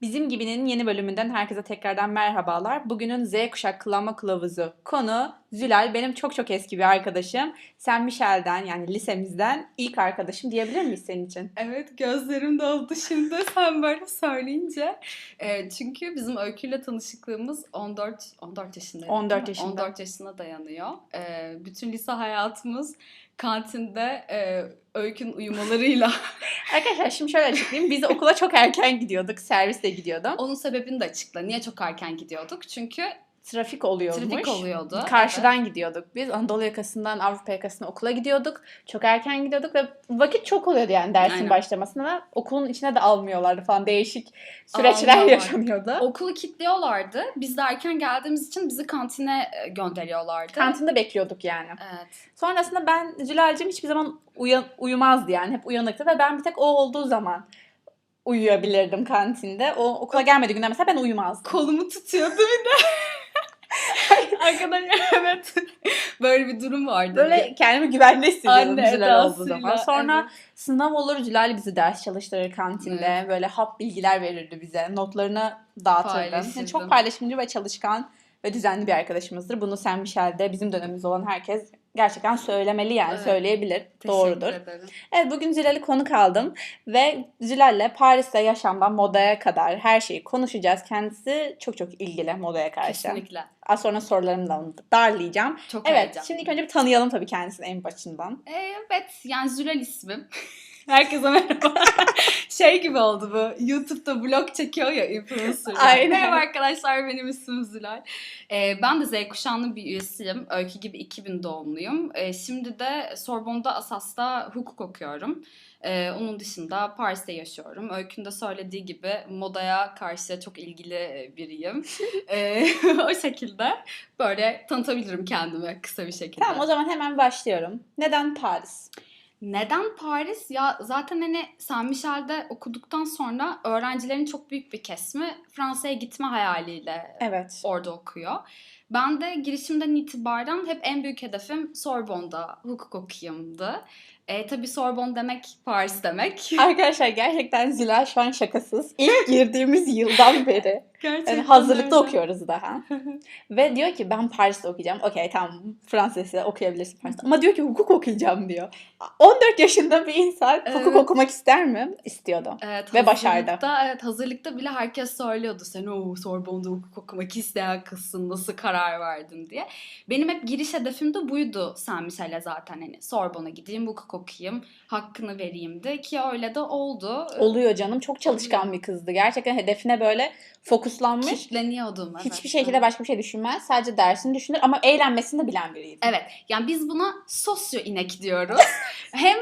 Bizim Gibi'nin yeni bölümünden herkese tekrardan merhabalar. Bugünün Z kuşak kılavma kılavuzu konu Zülal. Benim çok çok eski bir arkadaşım. Sen Michel'den yani lisemizden ilk arkadaşım diyebilir miyiz senin için? Evet gözlerim doldu şimdi sen böyle söyleyince. Ee, çünkü bizim Öykü'yle tanışıklığımız 14 14 yaşında. 14 yaşında. 14 yaşına dayanıyor. Ee, bütün lise hayatımız kantinde e, Öykü'nün uyumalarıyla. Arkadaşlar şimdi şöyle açıklayayım. Biz okula çok erken gidiyorduk. Servisle gidiyordum. Onun sebebini de açıkla. Niye çok erken gidiyorduk? Çünkü Trafik oluyormuş. trafik oluyordu. Karşıdan gidiyorduk biz. Anadolu yakasından Avrupa yakasına okula gidiyorduk. Çok erken gidiyorduk ve vakit çok oluyordu yani dersin Aynen. başlamasına. Okulun içine de almıyorlardı falan. Değişik süreçler Almıyorlar. yaşanıyordu. Okulu kilitliyorlardı. Biz de erken geldiğimiz için bizi kantine e, gönderiyorlardı. Kantinde bekliyorduk yani. Evet. Sonrasında ben Zülal'cim hiçbir zaman uyan, uyumazdı yani. Hep uyanıktı ve ben bir tek o olduğu zaman uyuyabilirdim kantinde. O okula gelmediği günler mesela ben uyumazdım. Kolumu tutuyordu bir de. Arkadaşlar evet. Böyle bir durum vardı. Böyle kendimi güvende hissediyordum Anne Zülal olduğu zaman. Sonra evet. sınav olur Zülal bizi ders çalıştırır kantinde. Böyle hap bilgiler verirdi bize. Notlarını dağıtırdı. Yani çok paylaşımcı ve çalışkan ve düzenli bir arkadaşımızdır. Bunu sen Michel'de bizim dönemimiz olan herkes gerçekten söylemeli yani Evet. söyleyebilir. Teşekkür Doğrudur. ederim. Evet bugün Zülal'i konuk aldım ve Zülal'le Paris'te yaşamdan modaya kadar her şeyi konuşacağız. Kendisi çok çok ilgili modaya karşı. Kesinlikle. Az sonra sorularımla onu darlayacağım. Çok Evet heyecanlı. şimdi ilk önce bir tanıyalım tabii kendisini en başından. Evet yani Zülal ismim. Herkese merhaba. şey gibi oldu bu. YouTube'da vlog çekiyor ya influencerlar. Aynen. Merhaba arkadaşlar benim ismim Zülal. Ee, ben de Z kuşağının bir üyesiyim. Öykü gibi 2000 doğumluyum. Ee, şimdi de Sorbonne'da Asas'ta hukuk okuyorum. Ee, onun dışında Paris'te yaşıyorum. Öykü'nün de söylediği gibi modaya karşı çok ilgili biriyim. Ee, o şekilde böyle tanıtabilirim kendimi kısa bir şekilde. Tamam o zaman hemen başlıyorum. Neden Paris? Neden Paris? Ya zaten hani Saint Michel'de okuduktan sonra öğrencilerin çok büyük bir kesimi Fransa'ya gitme hayaliyle Evet. orada okuyor. Ben de girişimden itibaren hep en büyük hedefim Sorbonne'da hukuk okuyayımdı. E, tabii Sorbonne demek Paris demek. Arkadaşlar gerçekten Zülal şu an şakasız. İlk girdiğimiz yıldan beri. Gerçekten Yani hazırlıkta öyle. okuyoruz daha. Ve diyor ki ben Paris'te okuyacağım. Okey tamam Fransa'da okuyabilirsin Paris'te. Ama diyor ki hukuk okuyacağım diyor. 14 yaşında bir insan hukuk Evet. okumak ister mi? İstiyordu. Evet, Ve başardı. Evet hazırlıkta bile herkes söylüyordu. Sen o Sorbonne'da hukuk okumak isteyen kızsın nasıl karar verdin diye. Benim hep giriş hedefim de buydu Saint Michel'e zaten hani Sorbonne'a gideyim hukuk okuyayım hakkını vereyimdi ki öyle de oldu. Oluyor canım. Çok çalışkan bir kızdı. Gerçekten hedefine böyle fokuslanmış. Kitleniyordum. Evet. Hiçbir şekilde başka bir şey düşünmez. Sadece dersini düşünür ama eğlenmesini de bilen biriydi. Evet yani biz buna sosyo inek diyoruz. Hem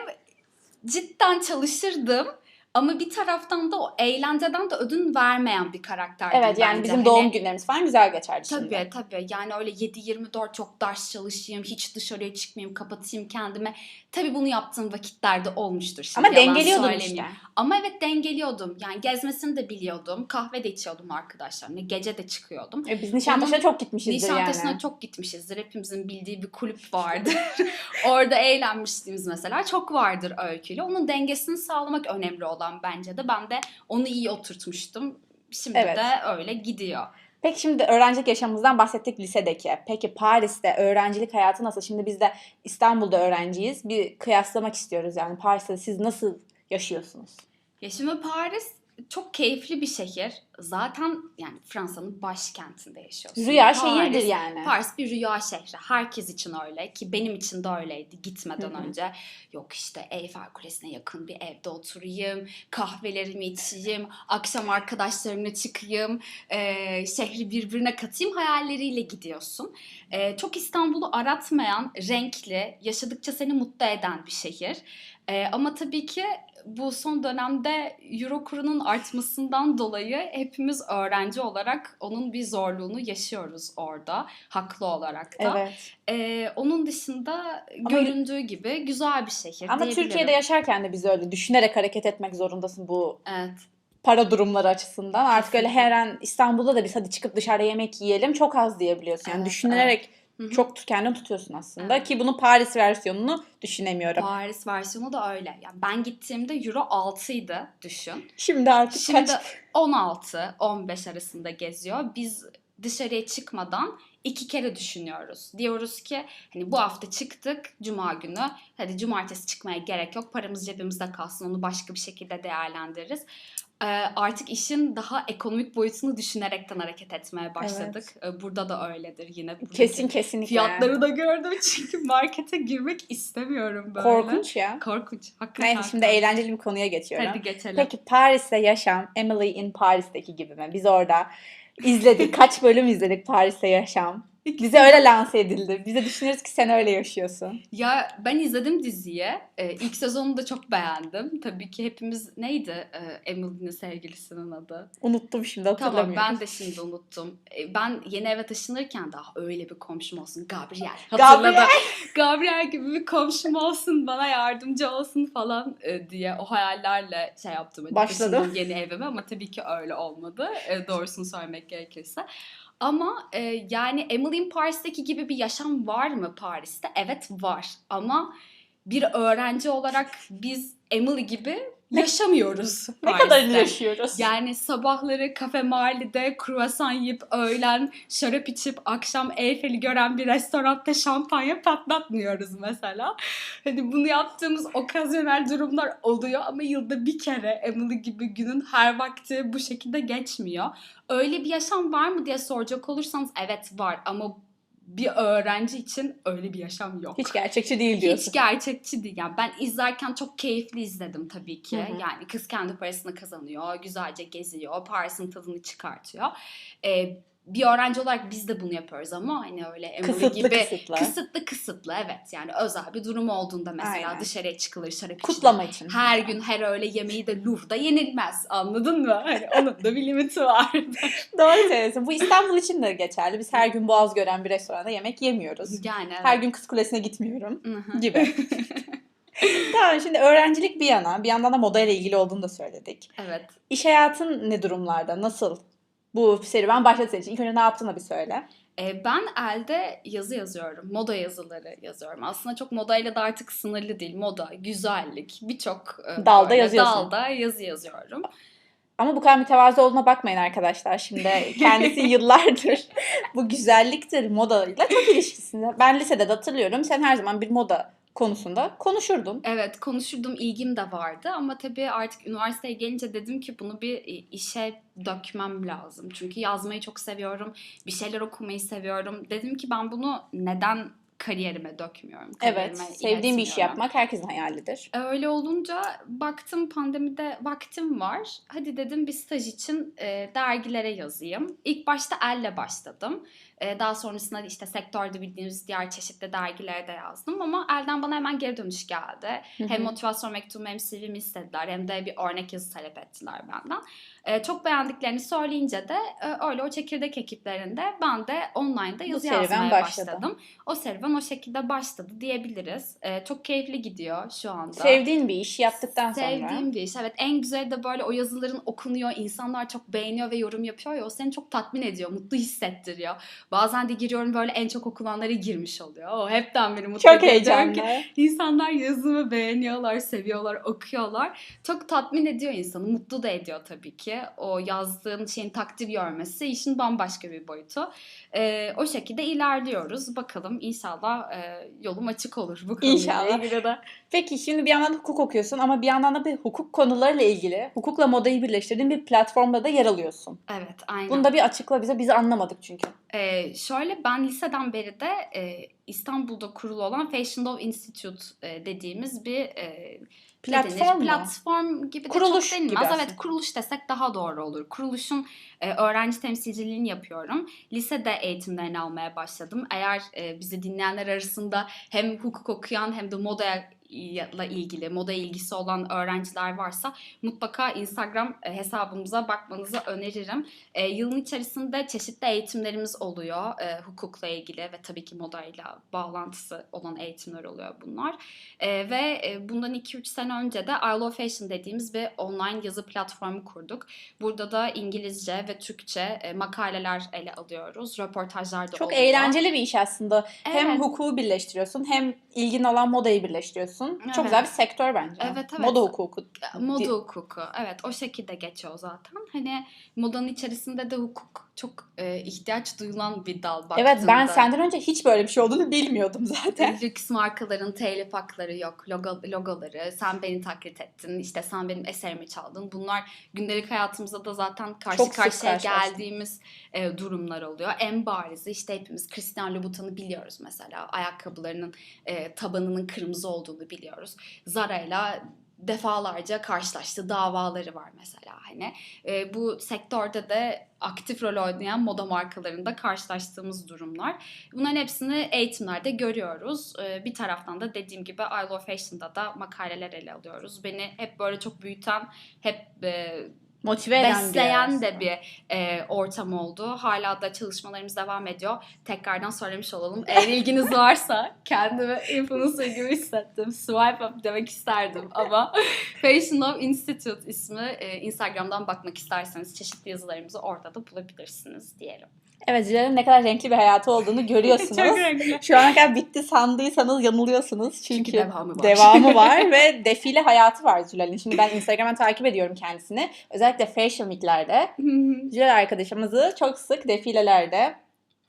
cidden çalışırdım ama bir taraftan da o eğlenceden de ödün vermeyen bir karakterdim Evet yani bence. bizim Hani- doğum günlerimiz falan güzel geçerdi şimdi. Tabii tabii yani öyle 7-24 çok ders çalışayım, hiç dışarıya çıkmayayım, kapatayım kendime. Tabii bunu yaptığım vakitler de olmuştur şimdi Ama söylemeyeyim. işte. Ama evet dengeliyordum. Yani gezmesini de biliyordum. Kahve de içiyordum arkadaşlarımla. Gece de çıkıyordum. E, Biz Nişantaşı'na çok gitmişizdir Nişantaşı'na yani. çok gitmişizdir. Hepimizin bildiği bir kulüp vardır. Orada eğlenmişliğimiz mesela çok vardır öyküyle. Onun dengesini sağlamak önemli olan bence de. Ben de onu iyi oturtmuştum. Şimdi Evet. de öyle gidiyor. Peki şimdi öğrencilik yaşamımızdan bahsettik lisedeki. Peki Paris'te öğrencilik hayatı nasıl? Şimdi biz de İstanbul'da öğrenciyiz. Bir kıyaslamak istiyoruz yani. Paris'te siz nasıl yaşıyorsunuz? Ya şimdi Paris çok keyifli bir şehir. Zaten yani Fransa'nın başkentinde yaşıyorsun. Rüya Paris- şehirdir yani. Paris bir rüya şehri. Herkes için öyle ki benim için de öyleydi gitmeden önce. Yok işte Eyfel Kulesi'ne yakın bir evde oturayım, kahvelerimi içeyim, akşam arkadaşlarımla çıkayım, eee, şehri birbirine katayım hayalleriyle gidiyorsun. Eee, çok İstanbul'u aratmayan, renkli, yaşadıkça seni mutlu eden bir şehir. Eee, ama tabii ki bu son dönemde euro kurunun artmasından dolayı hepimiz öğrenci olarak onun bir zorluğunu yaşıyoruz orada. Haklı olarak da. Evet. Ee, onun dışında Ama- göründüğü gibi güzel bir şehir Ama. Türkiye'de yaşarken de biz öyle düşünerek hareket etmek zorundasın bu Evet. para durumları açısından. Artık öyle her an İstanbul'da da biz hadi çıkıp dışarıda yemek yiyelim çok az diyebiliyorsun. Yani Evet, düşünerek Hı hı. Çok kendini tutuyorsun aslında Evet. ki bunun Paris versiyonunu düşünemiyorum. Paris versiyonu da öyle. Yani ben gittiğimde euro 6'ydı düşün. Şimdi artık Şimdi kaç? 16-15 arasında geziyor. Biz dışarıya çıkmadan iki kere düşünüyoruz. Diyoruz ki hani bu hafta çıktık cuma günü. Hadi cumartesi çıkmaya gerek yok. Paramız cebimizde kalsın. Onu başka bir şekilde değerlendiririz. Ee, artık işin daha ekonomik boyutunu düşünerekten hareket etmeye başladık. Ee, Burada da öyledir yine. Buradaki Kesin kesinlikle. Fiyatları da gördüm çünkü markete girmek istemiyorum böyle. Korkunç ya. Korkunç. Hakikaten. Neyse şimdi eğlenceli bir konuya geçiyorum. Hadi geçelim. Peki Paris'te yaşam Emily in Paris'teki gibi mi? Biz orada izledik. Kaç bölüm izledik Paris'te yaşam. Bize öyle lanse edildi. Biz de düşünüyoruz ki sen öyle yaşıyorsun. Ya ben izledim diziyi. Ee, ilk sezonunu da çok beğendim. Tabii ki hepimiz neydi ee, Emily'nin sevgilisinin adı? Unuttum şimdi Tamam hatırlamıyorum. ben de şimdi unuttum. Ee, ben yeni eve taşınırken daha öyle bir komşum olsun. Gabriel. Gabriel. Gabriel gibi bir komşum olsun bana yardımcı olsun falan e, diye o hayallerle şey yaptım. Hani Başladım. yeni evime ama tabii ki öyle olmadı. E, doğrusunu söylemek gerekirse. Ama e, yani Emily in Paris'teki gibi bir yaşam var mı Paris'te? Evet var ama bir öğrenci olarak biz Emily gibi yaşamıyoruz ne Paris'te. kadar yaşıyoruz? Yani sabahları kafe mahallede kruvasan yiyip öğlen şarap içip akşam Eyfel'i gören bir restoranda şampanya patlatmıyoruz mesela. Hani bunu yaptığımız okazyonel durumlar oluyor ama yılda bir kere Emily gibi günün her vakti bu şekilde geçmiyor. Öyle bir yaşam var mı diye soracak olursanız evet var ama bir öğrenci için öyle bir yaşam yok. Hiç gerçekçi değil diyorsun. Hiç gerçekçi değil. Yani ben izlerken çok keyifli izledim tabii ki. Hı hı. Yani kız kendi parasını kazanıyor, güzelce geziyor, Paris'in tadını çıkartıyor. Ee, bir öğrenci olarak biz de bunu yapıyoruz ama hani öyle Kısıtlı gibi kısıtlı. kısıtlı kısıtlı evet yani özel bir durum olduğunda mesela Aynen. dışarıya çıkılır şarap. Kutlama için. Her gün her öğle yemeği de Louvre'da yenilmez anladın mı? Hani onun da bir limiti var. Doğru söylüyorsun. Bu İstanbul için de geçerli. Biz her gün boğaz gören bir restoranda yemek yemiyoruz. yani Her gün Kız Kulesi'ne gitmiyorum gibi. tamam şimdi öğrencilik bir yana bir yandan da moda ile ilgili olduğunu da söyledik. evet. İş hayatın ne durumlarda? Nasıl? Bu serüven başladı senin için. İlk önce ne yaptığını bir söyle. E, ben elde yazı yazıyorum. Moda yazıları yazıyorum. Aslında çok modayla da artık sınırlı değil. Moda, güzellik, birçok e, Dalda böyle yazıyorsun. Dalda yazı yazıyorum. Ama bu kadar mütevazı olduğuna bakmayın arkadaşlar. Şimdi kendisi yıllardır bu güzelliktir modayla çok ilişkisinde. Ben lisede de hatırlıyorum. Sen her zaman bir moda konusunda konuşurdun. Evet konuşurdum, ilgim de vardı ama tabii artık üniversiteye gelince dedim ki bunu bir e, işe dökmem lazım. Çünkü yazmayı çok seviyorum, bir şeyler okumayı seviyorum. Dedim ki ben bunu neden kariyerime dökmüyorum? Evet. kariyerime Sevdiğin bir işi iletmiyorum? yapmak herkesin hayalidir. Öyle olunca baktım pandemide vaktim var. Hadi dedim bir staj için e, dergilere yazayım. İlk başta Elle başladım. E, daha sonrasında işte sektörde bildiğimiz diğer çeşitli dergilere de yazdım. Ama El'den bana hemen geri dönüş geldi. Hı hı. Hem motivasyon mektubu hem CV'mi istediler hem de bir örnek yazı talep ettiler benden. E, çok beğendiklerini söyleyince de e, öyle o çekirdek ekiplerinde ben de online'da yazı yazmaya başladı. başladım. O serüven o şekilde başladı diyebiliriz. E, çok keyifli gidiyor şu anda. Sevdiğin bir işi yaptıktan sonra. Sevdiğim bir iş. Evet en güzeli de böyle o yazıların okunuyor, insanlar çok beğeniyor ve yorum yapıyor ya o seni çok tatmin ediyor, mutlu hissettiriyor. Bazen de giriyorum böyle en çok okunanlara girmiş oluyor. O hepten beni mutlu Çok. Diyorum ki, heyecanlı. İnsanlar yazımı beğeniyorlar, seviyorlar, okuyorlar. Çok tatmin ediyor insanı, mutlu da ediyor tabii ki. O yazdığın şeyin takdir görmesi işin bambaşka bir boyutu. Ee, o şekilde ilerliyoruz. Bakalım inşallah e, yolum açık olur bu konuyla İnşallah. ilgili de. Peki şimdi bir yandan hukuk okuyorsun ama bir yandan da bir hukuk konularıyla ilgili hukukla modayı birleştirdiğin bir platformda da yer alıyorsun. Evet, aynen. Bunu da bir açıkla bize. Biz anlamadık çünkü. Ee, şöyle ben liseden beri de e, İstanbul'da kurulu olan Fashion Law Institute e, dediğimiz bir e, denir? Platform? Platform gibi de Kuruluş çok gibi denilmez. aslında. Evet kuruluş desek daha doğru olur. Kuruluşun e, öğrenci temsilciliğini yapıyorum. Lisede eğitimlerini almaya başladım. Eğer e, bizi dinleyenler arasında hem hukuk okuyan hem de modaya ile ilgili moda ilgisi olan öğrenciler varsa mutlaka Instagram e, hesabımıza bakmanızı öneririm. E, yılın içerisinde çeşitli eğitimlerimiz oluyor. E, hukukla ilgili ve tabii ki modayla bağlantısı olan eğitimler oluyor bunlar. E, ve e, bundan 2-3 sene önce de I Love Fashion dediğimiz bir online yazı platformu kurduk. Burada da İngilizce ve Türkçe e, makaleler ele alıyoruz. Röportajlar da Çok oluyor. eğlenceli bir iş aslında. Hem Evet. hukuku birleştiriyorsun hem ilgin olan modayı birleştiriyorsun. Evet. Çok güzel bir sektör bence. Evet, evet. Moda hukuku. Moda hukuku. Evet o şekilde geçiyor zaten. Hani modanın içerisinde de hukuk çok e, ihtiyaç duyulan bir dal baktığında. Evet ben senden önce hiç böyle bir şey olduğunu bilmiyordum zaten. Lüks markaların telif hakları yok, logo, logoları, sen beni taklit ettin, işte sen benim eserimi çaldın. Bunlar gündelik hayatımızda da zaten karşı Çok karşıya geldiğimiz e, durumlar oluyor. En barizi işte hepimiz Christian Louboutin'i biliyoruz mesela. Ayakkabılarının e, tabanının kırmızı olduğunu biliyoruz. Zara'yla defalarca karşılaştığı davaları var mesela hani. E, bu sektörde de aktif rol oynayan moda markalarında karşılaştığımız durumlar. Bunların hepsini eğitimlerde görüyoruz. E, bir taraftan da dediğim gibi I Love Fashion'da da makaleler ele alıyoruz. Beni hep böyle çok büyüten, hep e, Motive eden bir besleyen aslında. de bir e, ortam oldu. Hala da çalışmalarımız devam ediyor. Tekrardan söylemiş olalım. Eğer ilginiz varsa kendimi influencer gibi hissettim. Swipe up demek isterdim ama Fashion Love Institute ismi e, Instagram'dan bakmak isterseniz çeşitli yazılarımızı orada da bulabilirsiniz diyelim. Evet Zilal'in ne kadar renkli bir hayatı olduğunu görüyorsunuz. renkli. Şu ana kadar bitti sandıysanız yanılıyorsunuz. Çünkü, Çünkü devamı var. devamı var ve defile hayatı var Zilal'in. Şimdi ben Instagram'dan takip ediyorum kendisini. Özellikle Fashion Week'lerde. Zilal arkadaşımızı çok sık defilelerde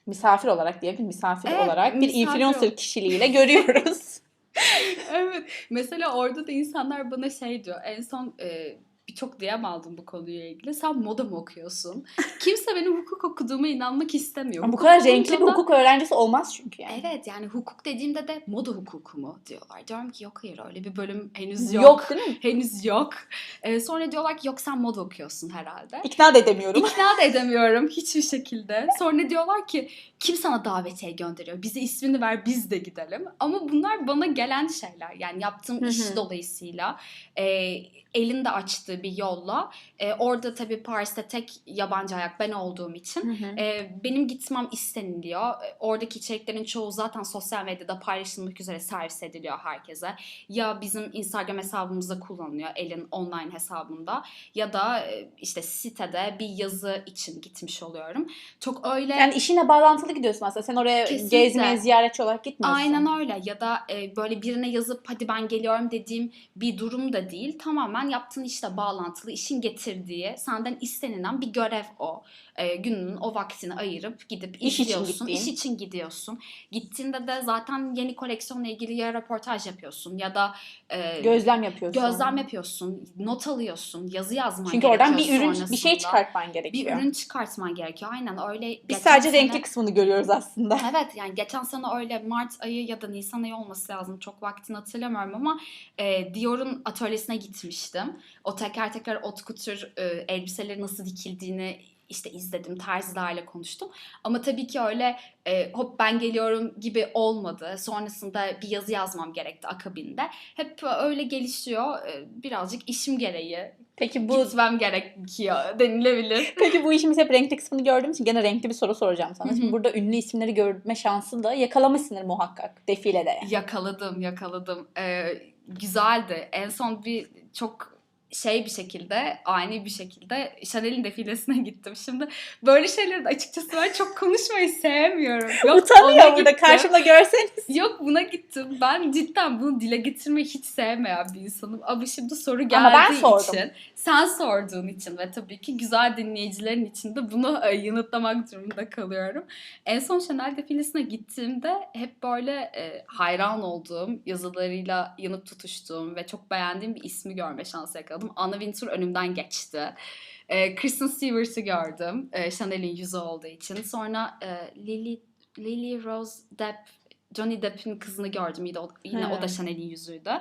misafir olarak diyelim misafir Evet, olarak bir misafir influencer ol- kişiliğiyle görüyoruz. evet. Mesela orada da insanlar bana şey diyor. En son e, birçok DM aldım bu konuyla ilgili. Sen moda mı okuyorsun? Kimse benim hukuk okuduğuma inanmak istemiyor. Ama bu Hukuk kadar renkli bir hukuk öğrencisi olmaz çünkü yani. Evet yani hukuk dediğimde de moda hukuku mu diyorlar. Diyorum ki yok hayır öyle bir bölüm henüz yok. Yok. değil mi? Henüz yok. Ee, sonra diyorlar ki yok sen moda okuyorsun herhalde. İkna da edemiyorum. İkna da edemiyorum hiçbir şekilde. Sonra diyorlar ki kim sana davetiye gönderiyor? Bize ismini ver biz de gidelim. Ama bunlar bana gelen şeyler. Yani yaptığım Hı hı. iş dolayısıyla e, elinde açtığı bir yolla. E, orada tabii Paris'te tek yabancı ayak ben olduğum için Hı hı. e, benim gitmem isteniliyor. E, Oradaki içeriklerin çoğu zaten sosyal medyada paylaşılmak üzere servis ediliyor herkese. Ya bizim Instagram hesabımızda kullanılıyor elin online hesabında ya da e, işte sitede bir yazı için gitmiş oluyorum. Çok öyle Yani işine bağlantılı gidiyorsun aslında. Sen oraya Kesinlikle. gezmeye, ziyaretçi olarak gitmiyorsun. Aynen öyle ya da e, böyle birine yazıp hadi ben geliyorum dediğim bir durum da değil. Tamamen yaptığın işle bağlantılı, işin getirdiği, senden istenilen bir görev o. E, gününün o vaktini ayırıp gidip İş için izliyorsun. gittiğin. iş için gidiyorsun. Gittiğinde de zaten yeni koleksiyonla ilgili ya röportaj yapıyorsun ya da e, Gözlem yapıyorsun. gözlem yapıyorsun, not alıyorsun, yazı yazman Çünkü oradan bir gerekiyor ürün, bir şey sonrasında. çıkartman Bir gerekiyor. ürün çıkartman gerekiyor. Aynen öyle. Biz sadece sene- renkli kısmını görüyoruz aslında. Evet yani geçen sene öyle Mart ayı ya da Nisan ayı olması lazım. Çok vaktini hatırlamıyorum ama e, Dior'un atölyesine gitmiştim. O teker teker ot kutur e, elbiseleri nasıl dikildiğini işte izledim, terzilerle konuştum. Ama tabii ki öyle e, hop ben geliyorum gibi olmadı. Sonrasında bir yazı yazmam gerekti akabinde. Hep öyle gelişiyor. E, birazcık işim gereği Peki bu gitmem gerekiyor denilebilir. peki bu işimiz hep renkli kısmını gördüğüm için gene renkli bir soru soracağım sana. Şimdi burada ünlü isimleri görme şansı da yakalamışsındır muhakkak defilede. Yakaladım, yakaladım. Ee, güzeldi. En son bir çok şey bir şekilde, ani bir şekilde Chanel'in defilesine gittim. Şimdi böyle şeyleri de açıkçası ben çok konuşmayı sevmiyorum. Yok, Utanıyor burada karşımda görseniz. Yok buna gittim. Ben cidden bunu dile getirmeyi hiç sevmeyen bir insanım. Ama şimdi soru geldiği Ama ben sordum. için, sen sorduğun için ve tabii ki güzel dinleyicilerin için de bunu e, yanıtlamak durumunda kalıyorum. En son Chanel defilesine gittiğimde hep böyle e, hayran olduğum, yazılarıyla yanıp tutuştuğum ve çok beğendiğim bir ismi görme şansı yakaladım. Anna Wintour önümden geçti. E, Kristen Stewart'ı gördüm. E, Chanel'in yüzü olduğu için. Sonra e, Lily, Lily Rose Depp Johnny Depp'in kızını gördüm yine o, yine o da. Chanel'in yüzüydü.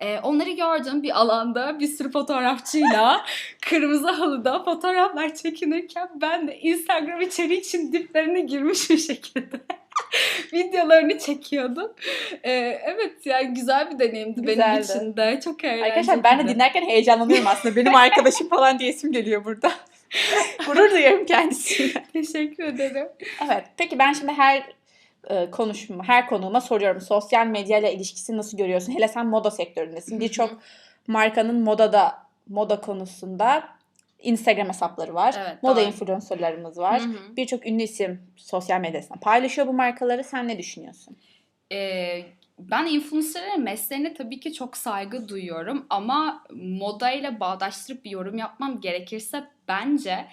Ee, onları gördüm bir alanda bir sürü fotoğrafçıyla kırmızı halıda fotoğraflar çekinirken ben de Instagram içeriği için diplerine girmiş bir şekilde videolarını çekiyordum. Ee, evet yani güzel bir deneyimdi benim Güzeldi. için de. Çok eğlenceliydi. Arkadaşlar ben de dinlerken heyecanlanıyorum aslında. Benim arkadaşım falan diyesim geliyor burada. Gurur duyuyorum kendisiyle. Teşekkür ederim. Evet. Peki ben şimdi her e, konuşma, her konuğuma soruyorum. Sosyal medyayla ilişkisini nasıl görüyorsun? Hele sen moda sektöründesin. Birçok markanın modada, moda konusunda Instagram hesapları var. Evet, moda doğru. influencerlarımız var. Birçok ünlü isim sosyal medyasında paylaşıyor bu markaları. Sen ne düşünüyorsun? Ee, ben influencerların mesleğine tabii ki çok saygı duyuyorum ama modayla bağdaştırıp bir yorum yapmam gerekirse bence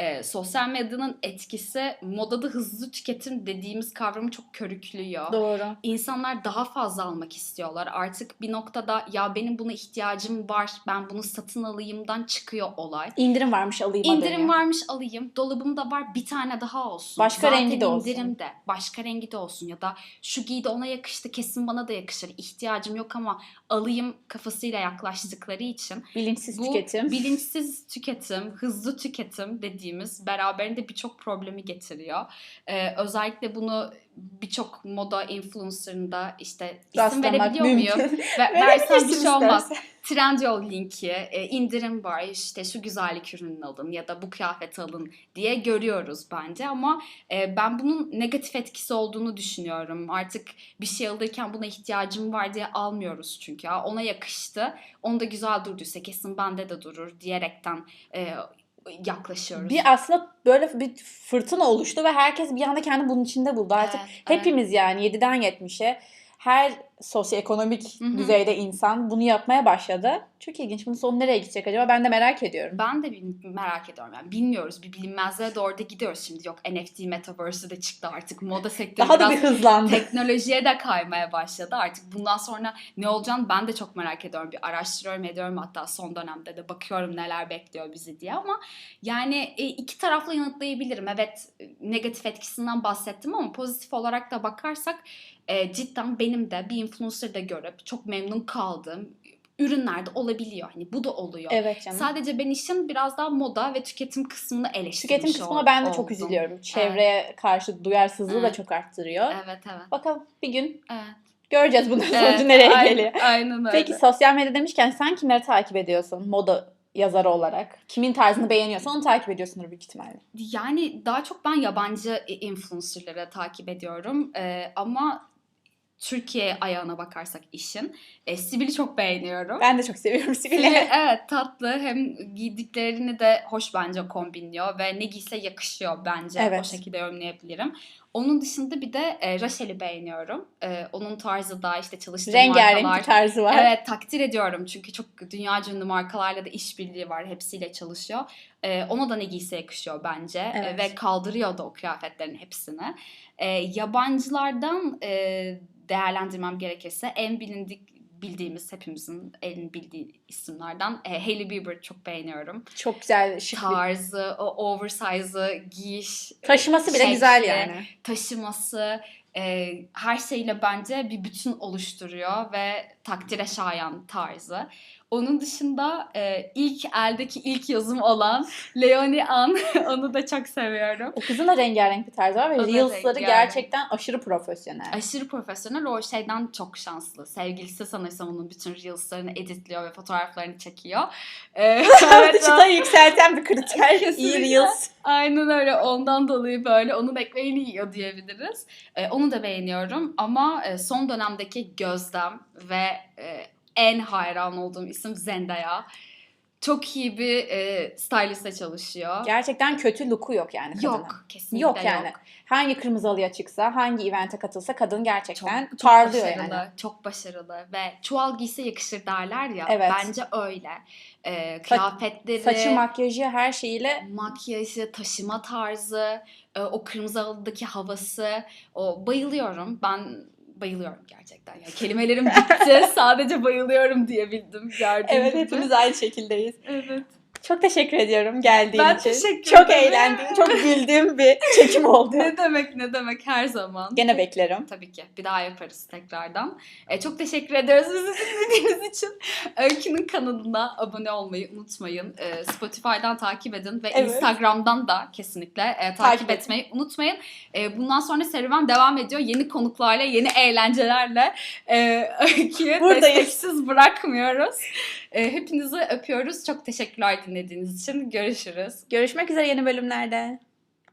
e, sosyal medyanın etkisi modada hızlı tüketim dediğimiz kavramı çok körüklüyor. Doğru. İnsanlar daha fazla almak istiyorlar. Artık bir noktada ya benim buna ihtiyacım var, ben bunu satın alayımdan çıkıyor olay. İndirim varmış alayım İndirim varmış alayım. Dolabımda var bir tane daha olsun. Başka Zaten rengi de olsun. indirimde. Başka rengi de olsun ya da şu giydi ona yakıştı kesin bana da yakışır. İhtiyacım yok ama alayım kafasıyla yaklaştıkları için. Bilinçsiz Bu tüketim. bilinçsiz tüketim, hızlı tüketim dediğimiz beraberinde birçok problemi getiriyor. Ee, özellikle bunu birçok moda influencer'ında işte isim Rastlamak verebiliyor mümkün. muyum? Ve, versem bir şey olmaz. Trendyol linki, e, indirim var işte şu güzellik ürününü alın ya da bu kıyafeti alın diye görüyoruz bence ama e, ben bunun negatif etkisi olduğunu düşünüyorum. Artık bir şey alırken buna ihtiyacım var diye almıyoruz çünkü. Ona yakıştı, onda güzel durduysa kesin bende de durur diyerekten e, yaklaşıyoruz. Bir aslında böyle bir fırtına oluştu ve herkes bir anda kendini bunun içinde buldu. Artık Evet, evet. hepimiz yani 7'den 70'e her sosyoekonomik Hı hı. düzeyde insan bunu yapmaya başladı. Çok ilginç. Bunun sonu nereye gidecek acaba? Ben de merak ediyorum. Ben de merak ediyorum. Yani bilmiyoruz. Bir bilinmezliğe doğru da gidiyoruz şimdi. Yok NFT, Metaverse'ü de çıktı artık. Moda sektörü Daha da bir hızlandı. teknolojiye de kaymaya başladı. Artık bundan sonra ne olacağını ben de çok merak ediyorum. Bir araştırıyorum ediyorum hatta son dönemde de bakıyorum neler bekliyor bizi diye ama yani e, iki taraflı yanıtlayabilirim. Evet negatif etkisinden bahsettim ama pozitif olarak da bakarsak e, cidden benim de bir influencer'da görüp çok memnun kaldığım ürünler de olabiliyor. Hani bu da oluyor. Evet canım. Sadece ben işin biraz daha moda ve tüketim kısmını eleştirmiş Tüketim kısmına ben de çok oldum. üzülüyorum. Çevreye karşı duyarsızlığı da Evet. çok arttırıyor. Evet evet. Bakalım bir gün evet. göreceğiz bunun Evet, sonucu nereye aynen- geliyor. Aynen öyle. Peki sosyal medya demişken sen kimleri takip ediyorsun moda yazarı olarak? Kimin tarzını beğeniyorsan onu takip ediyorsundur büyük ihtimalle. Yani daha çok ben yabancı influencerları takip ediyorum. Ee, ama Türkiye ayağına bakarsak işin. E, Sibel'i çok beğeniyorum. Ben de çok seviyorum Sibel, Sibel'i. evet tatlı hem giydiklerini de hoş bence kombinliyor ve ne giyse yakışıyor bence Evet. o şekilde yorumlayabilirim. Onun dışında bir de e, Rachel'i beğeniyorum. E, onun tarzı da işte çalıştığı Rengarenk markalar. bir tarzı var. Evet takdir ediyorum çünkü çok dünya ünlü markalarla da işbirliği var. Hepsiyle çalışıyor. Ee, ona da ne giyse yakışıyor bence Ee, Evet. ve kaldırıyor da o kıyafetlerin hepsini. Ee, yabancılardan e, değerlendirmem gerekirse en bilindik bildiğimiz hepimizin en bildiği isimlerden e, Hailey Bieber çok beğeniyorum. Çok güzel şık Tarzı, o oversize'ı, giyiş, Taşıması bile şekli, güzel yani. taşıması e, her şeyle bence bir bütün oluşturuyor ve takdire şayan tarzı. Onun dışında e, ilk eldeki ilk yazım olan Leonie An onu da çok seviyorum. O kızın da rengarenk bir tarzı var ve Reels'ları gerçekten aşırı profesyonel. Aşırı profesyonel o şeyden çok şanslı. Sevgilisi sanırsam onun bütün Reels'larını editliyor ve fotoğraflarını çekiyor. E, evet, Çıtayı yükselten bir kriter. İyi. Reels. Aynen öyle ondan dolayı böyle onun ekmeğini yiyor diyebiliriz. Ee, onu da beğeniyorum ama e, son dönemdeki Gözlem ve e, en hayran olduğum isim Zendaya. Çok iyi bir e, stylistle çalışıyor. Gerçekten kötü look'u yok yani kadının. Yok kesinlikle Yok yok. yani. Hangi kırmızı halıya çıksa, hangi evente katılsa kadın gerçekten Çok, çok parlıyor başarılı, yani. çok başarılı ve çuval giyse yakışır derler ya. Evet. Bence öyle. Ee, kıyafetleri, Saçı, makyajı, her şeyiyle makyajı, taşıma tarzı, e, o kırmızı halıdaki havası, o bayılıyorum. Ben bayılıyorum gerçekten. Ya kelimelerim bitti. Sadece bayılıyorum diyebildim. Gördüğünüz Evet gibi. hepimiz aynı şekildeyiz. Evet. Çok teşekkür ediyorum geldiğin Ben için. teşekkür çok ederim. eğlendim, çok güldüğüm bir çekim oldu. ne demek ne demek her zaman. Gene beklerim. Tabii ki. Bir daha yaparız tekrardan. E, çok teşekkür ediyoruz bizi dinlediğiniz için. Öykü'nün kanalına abone olmayı unutmayın. E, Spotify'dan takip edin ve Evet. Instagram'dan da kesinlikle e, takip, Takip edin. etmeyi unutmayın. E, bundan sonra serüven devam ediyor. Yeni konuklarla, yeni eğlencelerle e, Öykü'yü desteksiz bırakmıyoruz. E, hepinizi öpüyoruz. Çok teşekkürler dinlediğiniz için. Görüşürüz. Görüşmek üzere yeni bölümlerde.